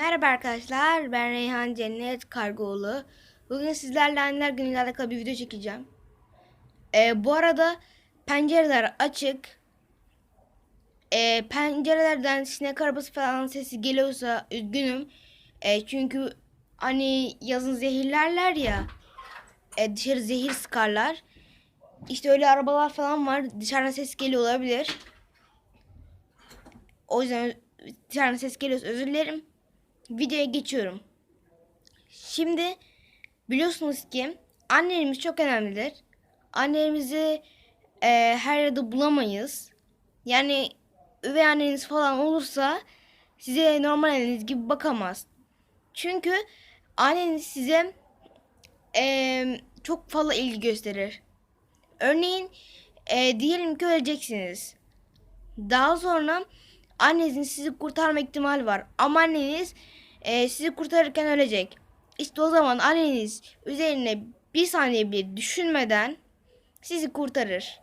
Merhaba arkadaşlar, ben Reyhan Cennet Kargoğlu. Bugün sizlerle anneler günüyle alakalı bir video çekeceğim. Ee, bu arada pencereler açık. Ee, pencerelerden sinek arabası falan sesi geliyorsa üzgünüm. Ee, çünkü hani yazın zehirlerler ya. E, dışarı zehir sıkarlar. İşte öyle arabalar falan var. Dışarıdan ses geliyor olabilir. O yüzden dışarıdan ses geliyorsa özür dilerim videoya geçiyorum. Şimdi biliyorsunuz ki annelerimiz çok önemlidir. Annelerimizi e, her yerde bulamayız. Yani üvey anneniz falan olursa size normal anneniz gibi bakamaz. Çünkü anneniz size e, çok fazla ilgi gösterir. Örneğin e, diyelim ki öleceksiniz. Daha sonra annenizin sizi kurtarma ihtimali var. Ama anneniz e, sizi kurtarırken ölecek. İşte o zaman anneniz üzerine bir saniye bile düşünmeden sizi kurtarır.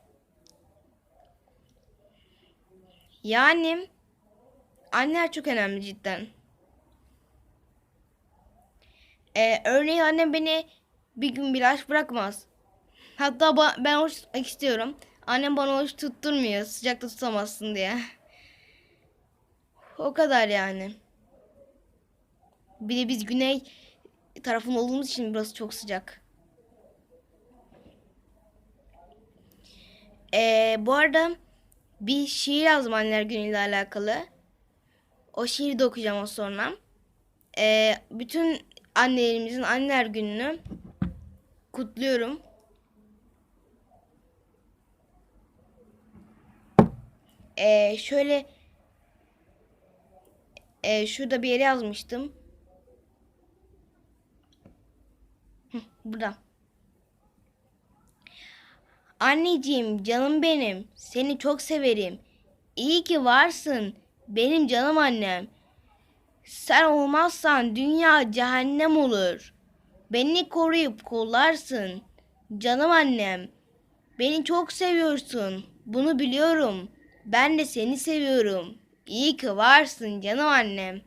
Yani anneler çok önemli cidden. Ee, örneğin annem beni bir gün bile aç bırakmaz. Hatta ba- ben oruç tutmak istiyorum. Annem bana oruç tutturmuyor sıcakta tutamazsın diye. O kadar yani. Bir de biz güney tarafında olduğumuz için burası çok sıcak. Ee, bu arada bir şiir yazdım anneler günüyle alakalı. O şiiri de okuyacağım az sonra. Ee, bütün annelerimizin anneler gününü kutluyorum. Ee, şöyle e, şurada bir yere yazmıştım. Hı, burada. Anneciğim, canım benim. Seni çok severim. İyi ki varsın. Benim canım annem. Sen olmazsan dünya cehennem olur. Beni koruyup kollarsın. Canım annem. Beni çok seviyorsun. Bunu biliyorum. Ben de seni seviyorum. İyi ki varsın canım annem.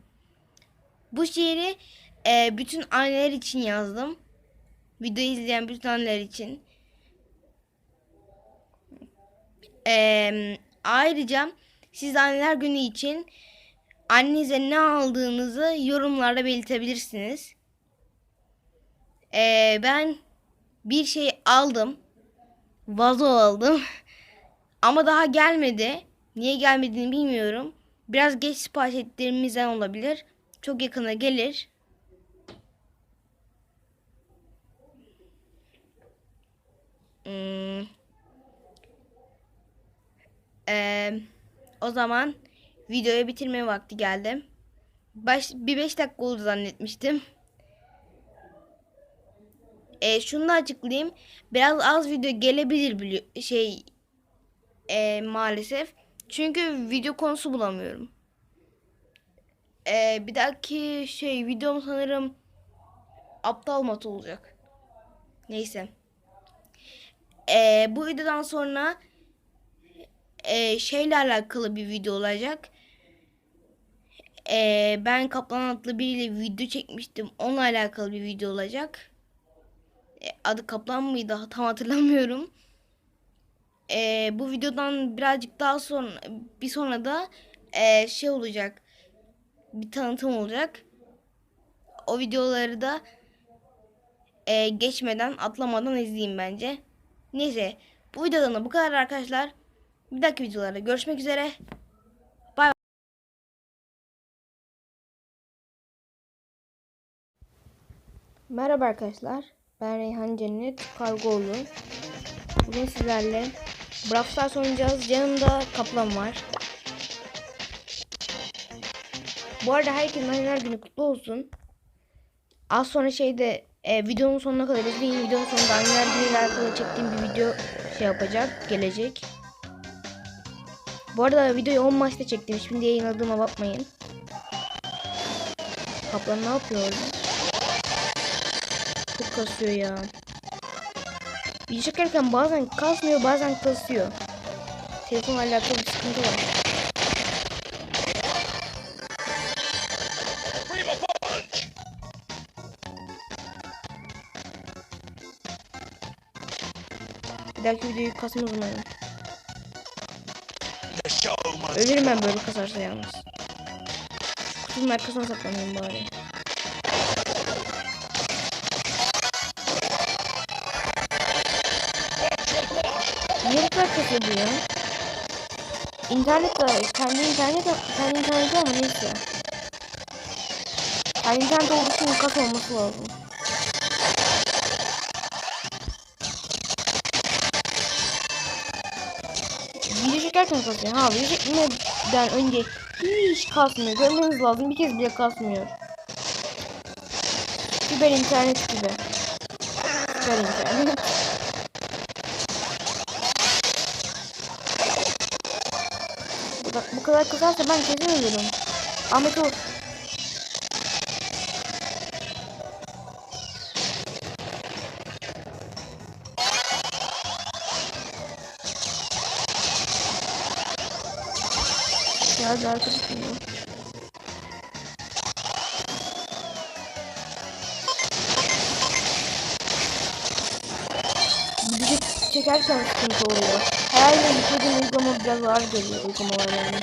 Bu şiiri e, bütün anneler için yazdım. Video izleyen bütün anneler için. E, ayrıca siz anneler günü için annenize ne aldığınızı yorumlarda belirtebilirsiniz. E, ben bir şey aldım. Vazo aldım. Ama daha gelmedi. Niye gelmediğini bilmiyorum. Biraz geç sipariş ettiğimizden olabilir. Çok yakına gelir. Ee, o zaman videoyu bitirme vakti geldi. Baş, bir 5 dakika oldu zannetmiştim. Ee, şunu da açıklayayım. Biraz az video gelebilir bili- şey e, maalesef. Çünkü video konusu bulamıyorum. Ee, bir dahaki şey videom sanırım aptal mat olacak. Neyse. Ee, bu videodan sonra e, şeyle alakalı bir video olacak. Ee, ben Kaplan adlı biriyle video çekmiştim. Onunla alakalı bir video olacak. E, adı Kaplan mıydı? Tam hatırlamıyorum. Ee, bu videodan birazcık daha sonra bir sonra da e, şey olacak. Bir tanıtım olacak. O videoları da e, geçmeden atlamadan izleyin bence. Neyse bu videodan da bu kadar arkadaşlar. Bir dahaki videolarda görüşmek üzere. Bay Merhaba arkadaşlar. Ben Reyhan Cennet Kargoğlu. Bugün sizlerle Brawl Stars oynayacağız. Yanımda kaplan var. Bu arada herkesin anneler günü kutlu olsun. Az sonra şeyde e, videonun sonuna kadar izleyin. Videonun sonunda anneler günüyle alakalı çektiğim bir video şey yapacak. Gelecek. Bu arada videoyu 10 maçta çektim. Şimdi yayınladığıma bakmayın. Kaplan ne yapıyor orada? Çok kasıyor ya. Video çekerken bazen kasmıyor bazen kasıyor. Telefonla alakalı bir sıkıntı var. Dahaki videoyu show must Ölürüm ben böyle kasarsa yalnız. Kutunun arkasına saklanayım bari. Niye bu kadar kasıyor bu ya? İnternet de, kendi internet, kendi interneti ama neyse. Kendi internet olduğu için kas olması lazım. Çekerken kasıyor. Ha çekmeden önce hiç kasmıyor. Görmeniz lazım. Bir kez bile kasmıyor. Süper internet gibi. Süper internet. Bak bu kadar kızarsa ben kesin ölürüm. Ahmet ol. Geldi arkadaşım ya. Video çekerken sıkıntı oluyor. Herhalde yüklediğim uygulama biraz ağır geliyor uygulamalar yani.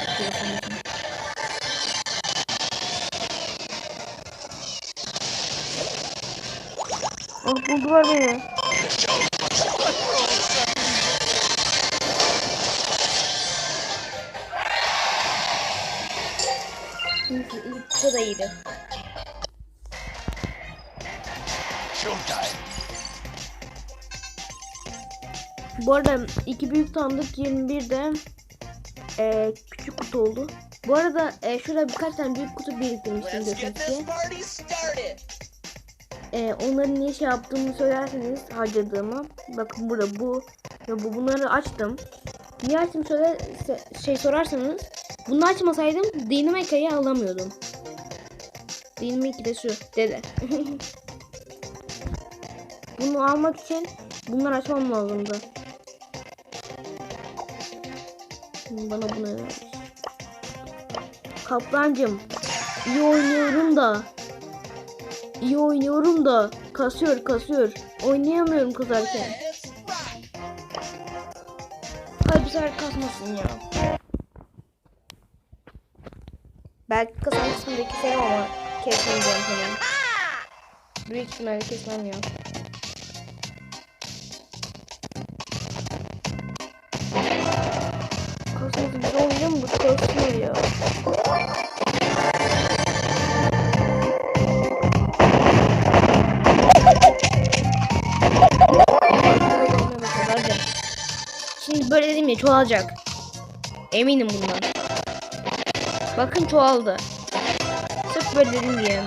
Oh buldular beni. Bu da iyiydi. showtime. Bu arada iki büyük sandık 21'de e, küçük kutu oldu. Bu arada e, şurada birkaç tane büyük kutu biriktirmiştim this ki. E, onları niye şey yaptığımı söylerseniz harcadığımı. Bakın burada bu ve bu bunları açtım. Niye açtım söyle şey sorarsanız bunu açmasaydım Dynamica'yı alamıyordum. Dynamic de şu dede. bunu almak için bunları açmam lazımdı. Bana bunu ver. Kaplancım. iyi oynuyorum da. İyi oynuyorum da. Kasıyor kasıyor. Oynayamıyorum rock. Hayır bu sefer kasmasın ya. Belki kasan kısmındaki keserim ama kesmeyeceğim tamam. Büyük ihtimalle kesmem ya. Kasması bir mu? Bu kasıyor ya. Şimdi böyle dedim ya çoğalacak. Eminim bundan. Bakın çoğaldı. Böyle dedim diye.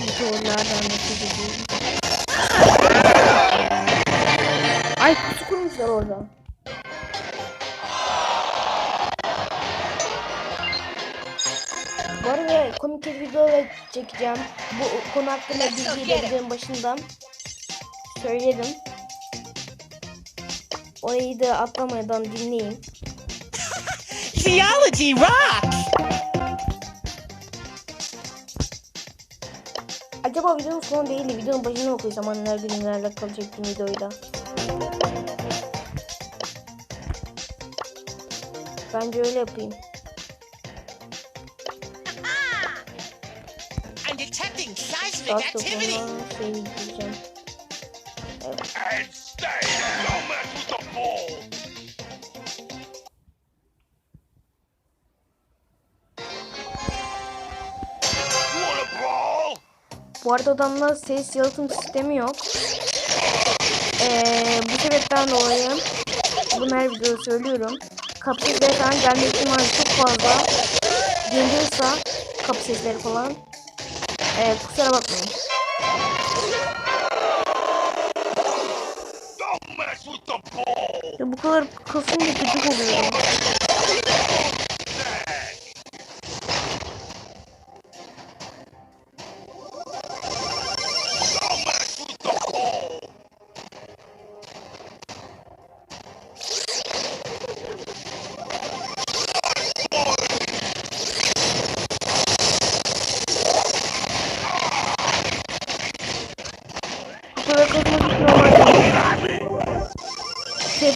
Motorlardan nefret. Ay kutu kurmuşlar orada. Bu arada komik bir video çekeceğim. Bu konu hakkında bilgiyi de videonun başından söyledim. Orayı da atlamadan dinleyin. Theology rocks. Acaba videonun sonu değil de videonun başına okuysam anneler günlerle kalacaktım videoyu da. Bence öyle yapayım. I'm detecting seismic activity. şey diyeceğim. And stay there. Don't mess with the ball. Bu arada odamda ses yalıtım sistemi yok. Ee, bu sebepten dolayı bunu her videoda söylüyorum. Kapı sesleri falan gelme ihtimali çok fazla. Geliyorsa kapı sesleri falan. Ee, kusura bakmayın. Ya bu kadar kasınca gıcık oluyorum.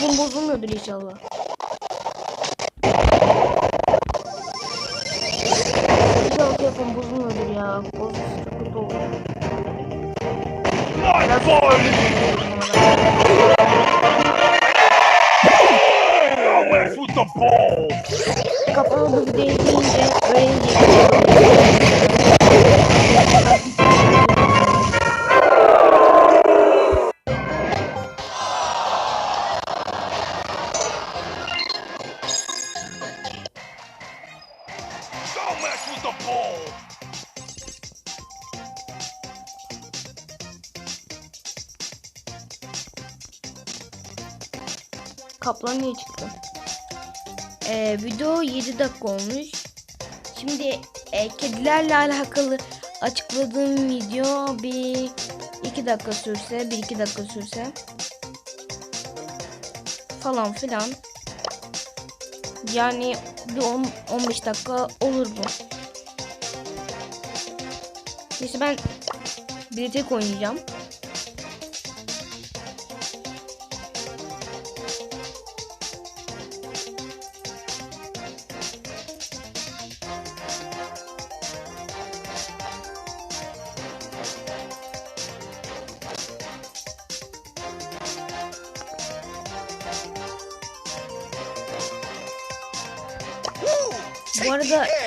Bozulmuyordur inşallah. İnşallah telefon bozulmuyordur ya. Bozulsa çok kötü olur. My boy! Nowhere for the ball! Kapalı bu videoyu izleyince Kaplan niye çıktı? Ee, video 7 dakika olmuş. Şimdi e, kedilerle alakalı açıkladığım video bir 2 dakika sürse, 1-2 dakika sürse falan filan. Yani bir 10 15 dakika olur bu. Neyse ben bir tek oynayacağım.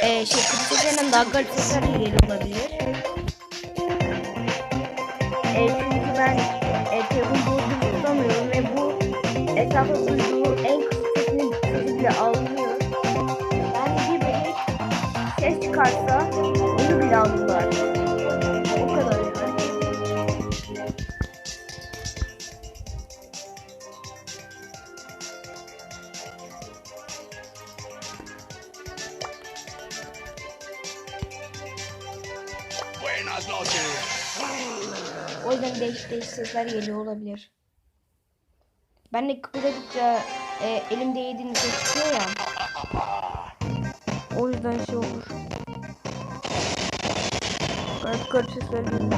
E, şey Kırıklı'dan daha de geliyor olabilir. E, çünkü ben e, telefonu doğru tutamıyorum ve bu etrafta duyduğu en sesi bile algılıyor. Yani bir bebek ses çıkarsa onu bile algılar. Buenas noches! O yüzden değişik değişik sesler geliyor olabilir. Ben de kıpırdadıkça e, elimde yediğim ses çıkıyor ya. O yüzden şey olur. Garip garip sesler geliyor.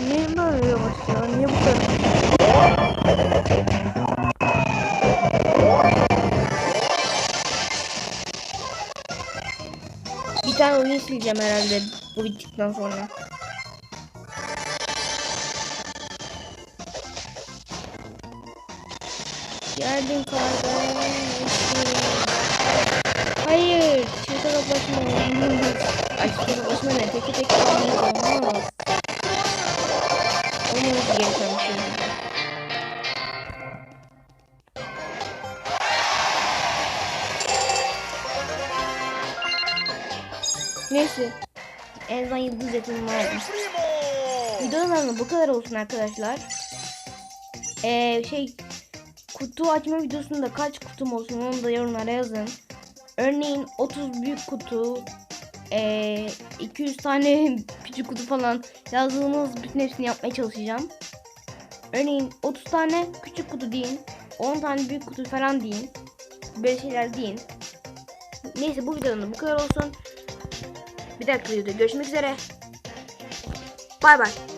Niye böyle yavaş ya? Niye bu kadar? Sileceğim herhalde bu bittikten sonra. Geldim kardeşim. Hayır, çiğte kaplaşma aldım. Primo! Videolarım bu kadar olsun arkadaşlar. Ee, şey kutu açma videosunda kaç kutum olsun onu da yorumlara yazın. Örneğin 30 büyük kutu, ee, 200 tane küçük kutu falan yazdığınız bütün hepsini yapmaya çalışacağım. Örneğin 30 tane küçük kutu deyin, 10 tane büyük kutu falan deyin. Böyle şeyler deyin. Neyse bu videonun da bu kadar olsun. Bir dahaki videoda görüşmek üzere. Bay bay.